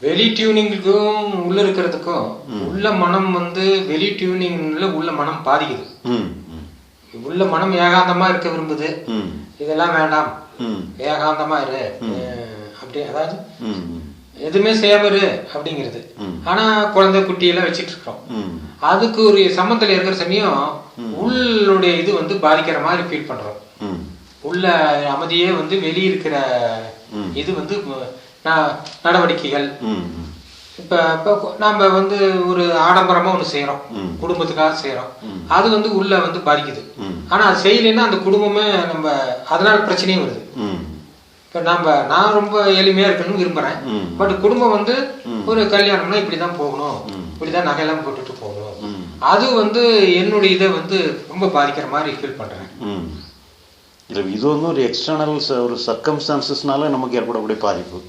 வெளி டியூனிங்குக்கும் உள்ள இருக்கிறதுக்கும் உள்ள மனம் வந்து வெளி டியூனிங்ல உள்ள மனம் பாதிக்குது. உள்ள மனம் ஏகாந்தமா இருக்க விரும்புது. இதெல்லாம் வேண்டாம். ஏகாந்தமா இரு. அப்படி அதாவது எதுவுமே இரு அப்படிங்கிறது. ஆனா குழந்தை குட்டி எல்லாம் வச்சிட்டு இருக்கிறோம் ம். அதுக்கு ஒரு சம்மந்தத்தில் இருக்கிற சமயம் உள்ளுடைய இது வந்து பாதிக்கிற மாதிரி ஃபீல் பண்றோம். உள்ள அமைதியே வந்து வெளியே இருக்கிற இது வந்து நடவடிக்கைகள். இப்ப இப்ப நாம வந்து ஒரு ஆடம்பரமா ஒண்ணு செய்யறோம் குடும்பத்துக்காக செய்யறோம் அது வந்து உள்ள வந்து பாதிக்குது. ம். ஆனா அது செய்யலைன்னா அந்த குடும்பமே நம்ம அதனால பிரச்சனையும் வருது. இப்ப நாம நான் ரொம்ப எளிமையா இருக்கணும்னு விரும்புறேன். ம். பட் குடும்பம் வந்து ஒரு கல்யாணம்னா இப்படிதான் போகணும். இப்படிதான் நகையெல்லாம் போட்டுட்டு போகணும். அது வந்து என்னுடைய இதை வந்து ரொம்ப பாதிக்கிற மாதிரி ஃபீல் பண்றேன். ம். இல்லை இது வந்து ஒரு எக்ஸ்டர்னல் ஒரு சர்க்கம்ஸ்டான்சஸ்னால நமக்கு ஏற்படக்கூடிய பாதிப்பு.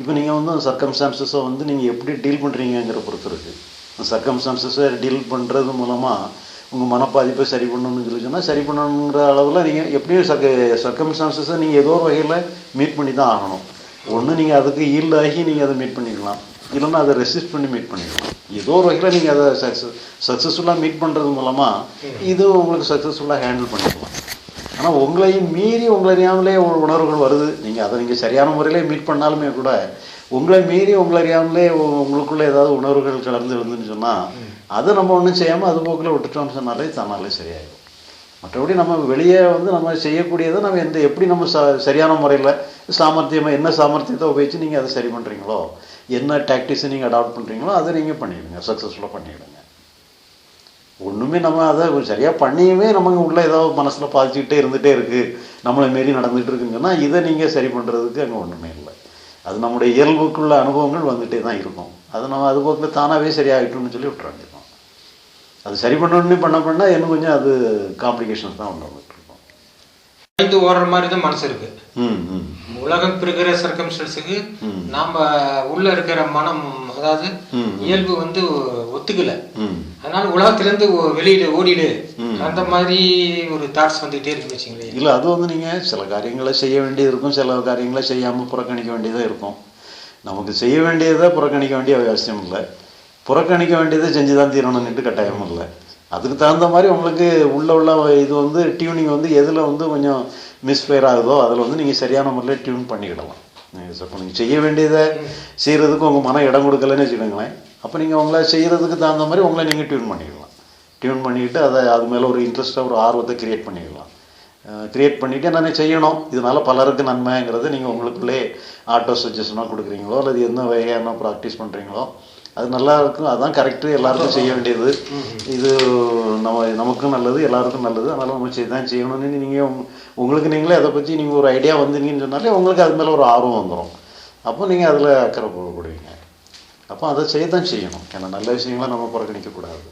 இப்போ நீங்கள் வந்து அந்த சர்க்கம்ஸ்டான்சஸை வந்து நீங்கள் எப்படி டீல் பண்ணுறீங்கிற பொறுத்து இருக்குது அந்த சர்க்கம்ஸ்டான்சஸை டீல் பண்ணுறது மூலமாக உங்கள் மனப்பாதிப்பை சரி பண்ணணும்னு சொல்லி சொன்னால் சரி பண்ணணுங்கிற அளவில் நீங்கள் எப்படியும் சர்க்க சர்க்கம்ஸ்டான்சஸை நீங்கள் ஏதோ ஒரு வகையில் மீட் பண்ணி தான் ஆகணும். ஒன்று நீங்கள் அதுக்கு ஈல்ட் ஆகி நீங்கள் அதை மீட் பண்ணிக்கலாம். இல்லைன்னா அதை ரெசிஸ்ட் பண்ணி மீட் பண்ணிக்கலாம். ஏதோ ஒரு வகையில் நீங்கள் அதை சக்ஸஸ் சக்ஸஸ்ஃபுல்லாக மீட் பண்ணுறது மூலமாக இது உங்களுக்கு சக்ஸஸ்ஃபுல்லாக ஹேண்டில் பண்ணிக்கலாம். ஆனால் உங்களையும் மீறி உங்களை அறியாமலே உணர்வுகள் வருது. நீங்கள் அதை நீங்கள் சரியான முறையிலே மீட் பண்ணாலுமே கூட உங்களை மீறி உங்களை அறியாமலே உங்களுக்குள்ளே உங்களுக்குள்ள ஏதாவது உணர்வுகள் கலந்து இருந்துன்னு சொன்னால் அதை நம்ம ஒன்றும் செய்யாமல் அது போக்கில் விட்டுட்டோம்னு சொன்னாலே தானாலே சரியாயிடும் மற்றபடி நம்ம வெளியே வந்து நம்ம செய்யக்கூடியதை நம்ம எந்த எப்படி நம்ம ச சரியான முறையில் சாமர்த்தியமாக என்ன சாமர்த்தியத்தை உபயோகிச்சு நீங்கள் அதை சரி பண்ணுறீங்களோ என்ன டாக்டிக்ஸை நீங்கள் அடாப்ட் பண்ணுறீங்களோ அதை நீங்கள் பண்ணிவிடுங்க சக்ஸஸ்ஃபுல்லாக பண்ணிவிடுங்க ஒன்றுமே நம்ம அதை சரியாக பண்ணியுமே நமக்கு உள்ள ஏதோ மனசில் பாதிச்சுக்கிட்டே இருந்துகிட்டே இருக்குது நம்மளை மாரி நடந்துகிட்டு இருக்குங்கன்னா இதை நீங்கள் சரி பண்ணுறதுக்கு அங்கே ஒன்றுமே இல்லை. அது நம்முடைய இயல்புக்குள்ள அனுபவங்கள் வந்துகிட்டே தான் இருக்கும். அது நம்ம அது போக்கில் தானாகவே சரியாகிட்டோம்னு சொல்லி விட்டுற வேண்டியதுதான். அது சரி பண்ணணும்னு பண்ண பண்ணால் இன்னும் கொஞ்சம் அது காம்ப்ளிகேஷன்ஸ் தான் ஒன்று ஐந்து ஓடுற மாதிரி தான் மனசு இருக்கு. ம் ம். உலகம் இருக்கிற சர்க்கம்ஸ்டன்ஸுக்கு நாம உள்ள இருக்கிற மனம் அதாவது. இயல்பு வந்து ஒத்துக்கல. ம். அதனால உலகத்திலிருந்து வெளியிடு ஓடிடு. அந்த மாதிரி ஒரு தாட்ஸ் வந்துகிட்டே வச்சுங்களேன். இல்லை அது வந்து நீங்கள் சில காரியங்களை செய்ய வேண்டியது இருக்கும். சில காரியங்களை செய்யாமல் புறக்கணிக்க வேண்டியதாக இருக்கும். நமக்கு செய்ய வேண்டியதை புறக்கணிக்க வேண்டிய அவசியம் இல்லை. புறக்கணிக்க வேண்டியதை செஞ்சு தான் தீரணும்னுட்டு கட்டாயமும் இல்லை. அதுக்கு தகுந்த மாதிரி உங்களுக்கு உள்ள உள்ள இது வந்து டியூனிங் வந்து எதில் வந்து கொஞ்சம் மிஸ்ஃபயர் ஆகுதோ அதில் வந்து நீங்கள் சரியான முறையில் டியூன் பண்ணிக்கிடலாம். நீங்கள் இப்போ நீங்கள் செய்ய வேண்டியதை செய்கிறதுக்கு உங்கள் மனம் இடம் கொடுக்கலன்னு வச்சுக்கோங்களேன். அப்போ நீங்கள் உங்களை செய்கிறதுக்கு தகுந்த மாதிரி உங்களை நீங்கள் டியூன் பண்ணிக்கலாம். டியூன் பண்ணிக்கிட்டு அதை அது மேலே ஒரு இன்ட்ரெஸ்ட்டாக ஒரு ஆர்வத்தை கிரியேட் பண்ணிக்கலாம். கிரியேட் பண்ணிவிட்டு என்னென்ன செய்யணும்? இதனால் பலருக்கு நன்மைங்கிறத நீங்கள் உங்களுக்குள்ளே ஆட்டோ சஜஷனாக கொடுக்குறீங்களோ அல்லது எந்த வகையான ப்ராக்டிஸ் பண்ணுறீங்களோ அது நல்லா இருக்கும். அதுதான் கரெக்டு எல்லாருக்கும் செய்ய வேண்டியது. இது நம்ம நமக்கும் நல்லது எல்லாருக்கும் நல்லது. அதனால் நம்ம செய்ய தான் செய்யணும்னு நீங்கள் உங்களுக்கு நீங்களே அதை பற்றி நீங்கள் ஒரு ஐடியா வந்தீங்கன்னு சொன்னாலே உங்களுக்கு அது மேலே ஒரு ஆர்வம் வந்துடும் அப்போ நீங்கள் அதில் அக்கறை போடுவீங்க. அப்போ அதை செய்ய தான் செய்யணும் ஏன்னா நல்ல விஷயங்களை நம்ம புறக்கணிக்கக்கூடாது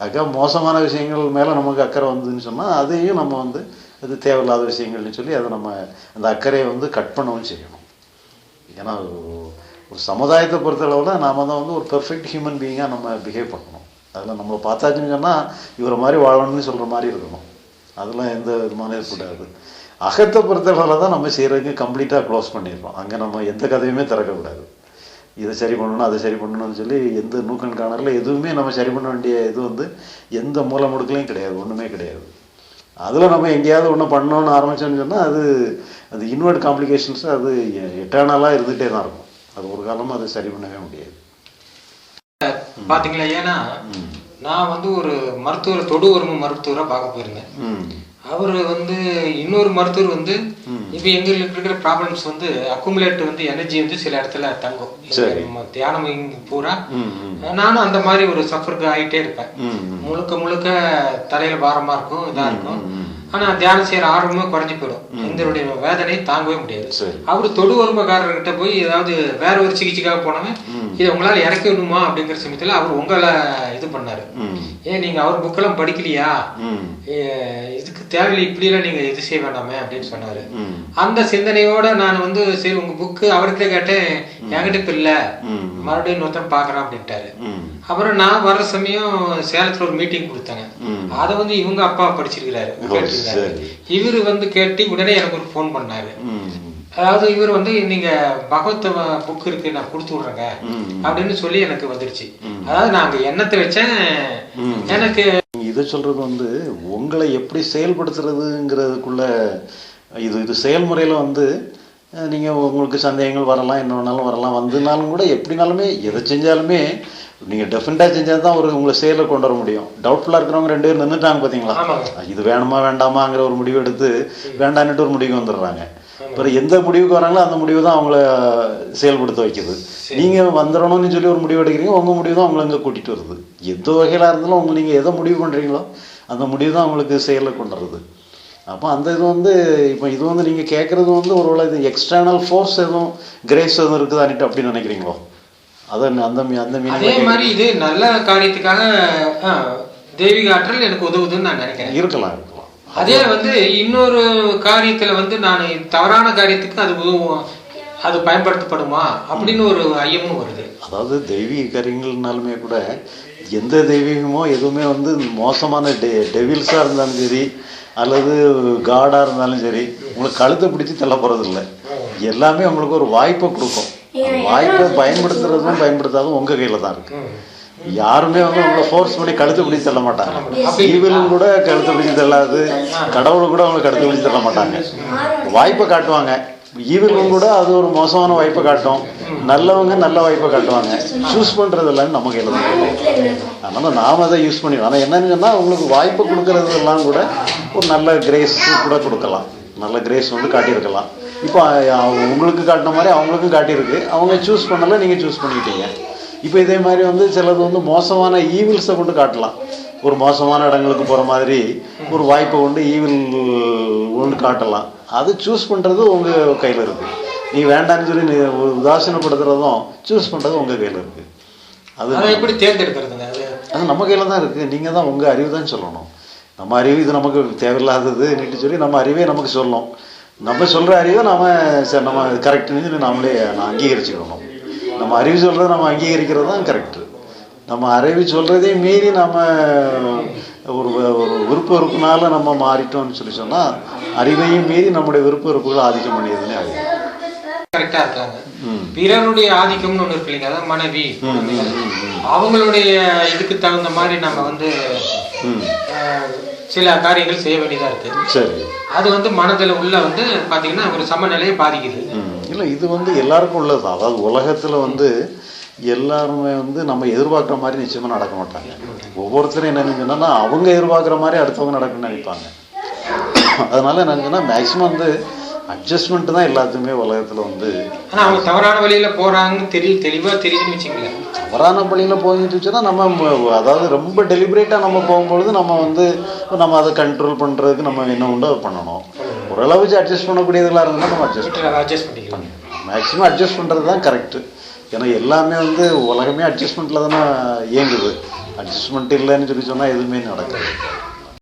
அதுக்காக மோசமான விஷயங்கள் மேலே நமக்கு அக்கறை வந்ததுன்னு சொன்னால் அதையும் நம்ம வந்து அது தேவையில்லாத விஷயங்கள்னு சொல்லி அதை நம்ம அந்த அக்கறையை வந்து கட் பண்ணவும் செய்யணும் ஏன்னா ஒரு- சமுதாயத்தை பொறுத்தளவில் நாம் தான் வந்து ஒரு பெர்ஃபெக்ட் ஹியூமன் பீயிங்காக நம்ம பிஹேவ் பண்ணணும் அதில் நம்மளை பார்த்தாச்சுன்னு சொன்னால் இவரை மாதிரி வாழணும்னு சொல்கிற மாதிரி இருக்கணும் அதெல்லாம் எந்த விதமான இருக்கக்கூடாது அகத்தை பொறுத்தளவில் தான் நம்ம செய்கிறதுக்கு கம்ப்ளீட்டாக க்ளோஸ் பண்ணிடுறோம் அங்கே நம்ம எந்த கதையுமே திறக்கக்கூடாது இதை சரி பண்ணணும் அதை சரி பண்ணணும்னு சொல்லி எந்த நூக்கன் காணரில் எதுவுமே நம்ம சரி பண்ண வேண்டிய இது வந்து எந்த மூல முடுக்கலையும் கிடையாது ஒன்றுமே கிடையாது. அதில் நம்ம எங்கேயாவது ஒன்று பண்ணணும்னு ஆரம்பிச்சோம்னு சொன்னால் அது அது இன்வெர்ட் காம்ப்ளிகேஷன்ஸ் அது எட்டர்னலாக இருந்துகிட்டே தான் இருக்கும். அது ஒரு காலமும் அதை சரி பண்ணவே முடியாது. பாத்தீங்களா ஏன்னா நான் வந்து ஒரு மருத்துவர் தொடு உரிமை மருத்துவரை பார்க்க போயிருந்தேன். ம். அவர் வந்து இன்னொரு மருத்துவர் வந்து இப்போ எங்களுக்கு இருக்கிற ப்ராப்ளம்ஸ் வந்து அக்குமுலேட் வந்து எனர்ஜி வந்து சில இடத்துல தங்கும். தியானம் பூரா. நானும் அந்த மாதிரி ஒரு சஃபருக்கு ஆகிட்டே இருப்பேன். முழுக்க முழுக்க தலையில பாரமா இருக்கும் இதா இருக்கும். ஆனா தியானம் செய்யற ஆர்வமும் குறைஞ்சு போயிடும். எங்களுடைய வேதனை தாங்கவே முடியாது. அவரு தொடு உரிமைக்காரர்கிட்ட போய் ஏதாவது வேற ஒரு சிகிச்சைக்காக போனவன் இதை உங்களால இறக்கி விடணுமா அப்படிங்கிற சமயத்துல அவர் உங்களை இது பண்ணாரு. ஏன் நீங்க அவர் புக்கெல்லாம் படிக்கலையா? இதுக்கு தேவையில்லை இப்படிலாம் நீங்க இது செய்ய வேண்டாமே அப்படின்னு சொன்னாரு. அந்த சிந்தனையோட நான் வந்து சரி உங்க புக்கு அவர்கிட்ட கேட்டேன் என்கிட்ட இப்ப இல்ல. மறுபடியும் இன்னொருத்தன் பாக்குறான் அப்படின்ட்டாரு. அப்புறம் நான் வர்ற சமயம் சேலத்துல ஒரு மீட்டிங் கொடுத்தாங்க. அதை வந்து இவங்க அப்பா படிச்சிருக்கிறாரு. இவரு வந்து கேட்டு உடனே எனக்கு ஒரு ஃபோன் பண்ணாரு. அதாவது இவர் வந்து நீங்க பகவத் புக் இருக்கு நான் கொடுத்து விடுறேங்க. அப்படின்னு சொல்லி எனக்கு வந்துருச்சு அதாவது நான் அங்க எண்ணத்தை வச்சேன்? எனக்கு நீங்க இதை சொல்றது வந்து உங்களை எப்படி செயல்படுத்துறதுங்கிறதுக்குள்ள இது இது செயல்முறையில் வந்து நீங்க உங்களுக்கு சந்தேகங்கள் வரலாம் என்ன வேணாலும் வரலாம். வந்துனாலும் கூட எப்படினாலுமே எதை செஞ்சாலுமே நீங்க டெஃபினட்டாக செஞ்சால் தான் ஒரு உங்களை செயலை கொண்டு வர முடியும். டவுட்ஃபுல்லாக இருக்கிறவங்க ரெண்டு பேர் நின்றுட்டாங்க பார்த்தீங்களா. இது வேணுமா வேண்டாமாங்கிற ஒரு முடிவு எடுத்து வேண்டான்னுட்டு ஒரு முடிவுக்கு வந்துடுறாங்க. அப்புறம் எந்த முடிவுக்கு வராங்களோ அந்த முடிவு தான் அவங்கள செயல்படுத்த வைக்குது. நீங்க வந்துடணும்னு சொல்லி ஒரு முடிவு எடுக்கிறீங்க உங்க முடிவு தான் உங்களை அங்கே கூட்டிட்டு வருது. எந்த வகையில இருந்தாலும் உங்க நீங்க எதை முடிவு பண்றீங்களோ அந்த முடிவு தான் உங்களுக்கு செயலை கொண்டு வருது அப்போ அந்த இது வந்து இப்போ இது வந்து நீங்க கேட்கறது வந்து ஒருவேளை இது எக்ஸ்டர்னல் ஃபோர்ஸ் எதுவும் கிரேஸ் எதுவும் இருக்குதான்ட்டு அப்படி நினைக்கிறீங்களோ? அதை அந்த அந்த அதே மீனிங் மாதிரி இது நல்ல காரியத்துக்காக தெய்வீக ஆற்றல் எனக்கு உதவுதுன்னு நான் நினைக்கிறேன். இருக்கலாம் இருக்கலாம். அதே வந்து இன்னொரு காரியத்துல வந்து நான் தவறான காரியத்துக்கு அது உதவும் அது பயன்படுத்தப்படுமா அப்படின்னு ஒரு ஐயமும் வருது. அதாவது தெய்வீக காரியங்கள்னாலுமே கூட எந்த தெய்வீகமோ எதுவுமே வந்து மோசமான டெ டெவில்ஸாக இருந்தாலும் சரி அல்லது காடாக இருந்தாலும் சரி உங்களுக்கு கழுத்தை பிடிச்சி தள்ள போகிறது இல்லை எல்லாமே உங்களுக்கு ஒரு வாய்ப்பை கொடுக்கும். வாய்ப்பை பயன்படுத்துறதும் பயன்படுத்தாதும் உங்கள் கையில் தான் இருக்கு. யாருமே வந்து உங்களை ஃபோர்ஸ் பண்ணி கழுத்தை பிடிச்சி தள்ள மாட்டாங்க. ஈவிலும் கூட கழுத்தை பிடிச்சி தள்ளாது. கடவுளும் கூட உங்களை கழுத்தை பிடிச்சி தள்ள மாட்டாங்க. வாய்ப்பை காட்டுவாங்க. ஈவிலும் கூட அது ஒரு மோசமான வாய்ப்பை காட்டும். நல்லவங்க நல்ல வாய்ப்பை காட்டுவாங்க. சூஸ் பண்றது எல்லாம் நம்ம கையில் தான் இருக்கு. அதனால நாம அதை யூஸ் பண்ணிடுவோம் ஆனால் என்னன்னு சொன்னால் உங்களுக்கு வாய்ப்பு கொடுக்கறது எல்லாம் கூட ஒரு நல்ல கிரேஸ் கூட கொடுக்கலாம். நல்ல கிரேஸ் வந்து காட்டியிருக்கலாம். இப்போ உங்களுக்கு காட்டின மாதிரி அவங்களுக்கும் காட்டியிருக்கு. அவங்க சூஸ் பண்ணல நீங்கள் சூஸ் பண்ணிக்கிட்டீங்க இப்போ இதே மாதிரி வந்து சிலது வந்து மோசமான ஈவில்ஸை கொண்டு காட்டலாம். ஒரு மோசமான இடங்களுக்கு போகிற மாதிரி ஒரு வாய்ப்பை கொண்டு ஈவில் கொண்டு காட்டலாம். அது சூஸ் பண்ணுறது உங்கள் கையில் இருக்குது நீ வேண்டாம்னு சொல்லி நீ உதாசீனப்படுத்துறதும் சூஸ் பண்ணுறது உங்கள் கையில் இருக்குது அது எப்படி தேர்ந்தெடுக்கிறதுங்க? அது அது நம்ம கையில் தான் இருக்குது நீங்கள் தான் உங்கள் அறிவு தான் சொல்லணும். நம்ம அறிவு இது நமக்கு தேவையில்லாதது நீட்டு சொல்லி நம்ம அறிவே நமக்கு சொல்லணும். நம்ம சொல்கிற அறிவை நாம சரி நம்ம கரெக்டுன்னு சொல்லி நாமளே நான் அங்கீகரிச்சுக்கணும். நம்ம அறிவு சொல்கிறத நம்ம அங்கீகரிக்கிறது தான் கரெக்டு நம்ம அறிவு சொல்கிறதே மீறி நம்ம ஒரு ஒரு விருப்ப வெறுப்புனால நம்ம மாறிட்டோம்னு சொல்லி சொன்னால் அறிவையும் மீறி நம்முடைய விருப்ப வெறுப்புகளை ஆதிக்கம் பண்ணியதுன்னே ஆகுது கரெக்டா இருக்காங்க. பிறருடைய ஆதிக்கம்னு ஒண்ணு இருக்கு இல்லைங்க அதாவது மனைவி. அவங்களுடைய இதுக்கு தகுந்த மாதிரி நம்ம வந்து சில காரியங்கள் செய்ய வேண்டியதா இருக்கு. சரி. அது வந்து மனதில் உள்ள வந்து பாத்தீங்கன்னா ஒரு சமநிலையை பாதிக்குது. இல்ல இது வந்து எல்லாருக்கும் உள்ளது. அதாவது உலகத்துல வந்து எல்லாருமே வந்து நம்ம எதிர்பார்க்குற மாதிரி நிச்சயமா நடக்க மாட்டாங்க. ஒவ்வொருத்தரும் என்ன நினைக்கணும்னா அவங்க எதிர்பார்க்குற மாதிரி அடுத்தவங்க நடக்கணும்னு நினைப்பாங்க. அதனால என்னன்னா மேக்சிமம் வந்து அட்ஜஸ்ட்மெண்ட் தான் எல்லாத்துக்குமே உலகத்துல வந்து ஆனா அவங்க தவறான வழியில போறாங்கன்னு தெரிய தெளிவா தெரியுதுன்னு வச்சுங்களேன் தவறான பள்ளியில் போயிட்டு வச்சுன்னா நம்ம அதாவது ரொம்ப டெலிபரேட்டாக நம்ம போகும்பொழுது நம்ம வந்து நம்ம அதை கண்ட்ரோல் பண்ணுறதுக்கு நம்ம என்ன உண்டோ அதை பண்ணணும். ஓரளவுக்கு அட்ஜஸ்ட் பண்ணக்கூடியதெல்லாம் இருந்தால் நம்ம அட்ஜஸ்ட் அட்ஜஸ்ட் பண்ணிக்கலாம். மேக்ஸிமம் அட்ஜஸ்ட் பண்ணுறது தான் கரெக்டு ஏன்னா எல்லாமே வந்து உலகமே அட்ஜஸ்ட்மெண்ட்டில் தானே இயங்குது. அட்ஜஸ்ட்மெண்ட் இல்லைன்னு சொல்லி சொன்னால் எதுவுமே நடக்காது.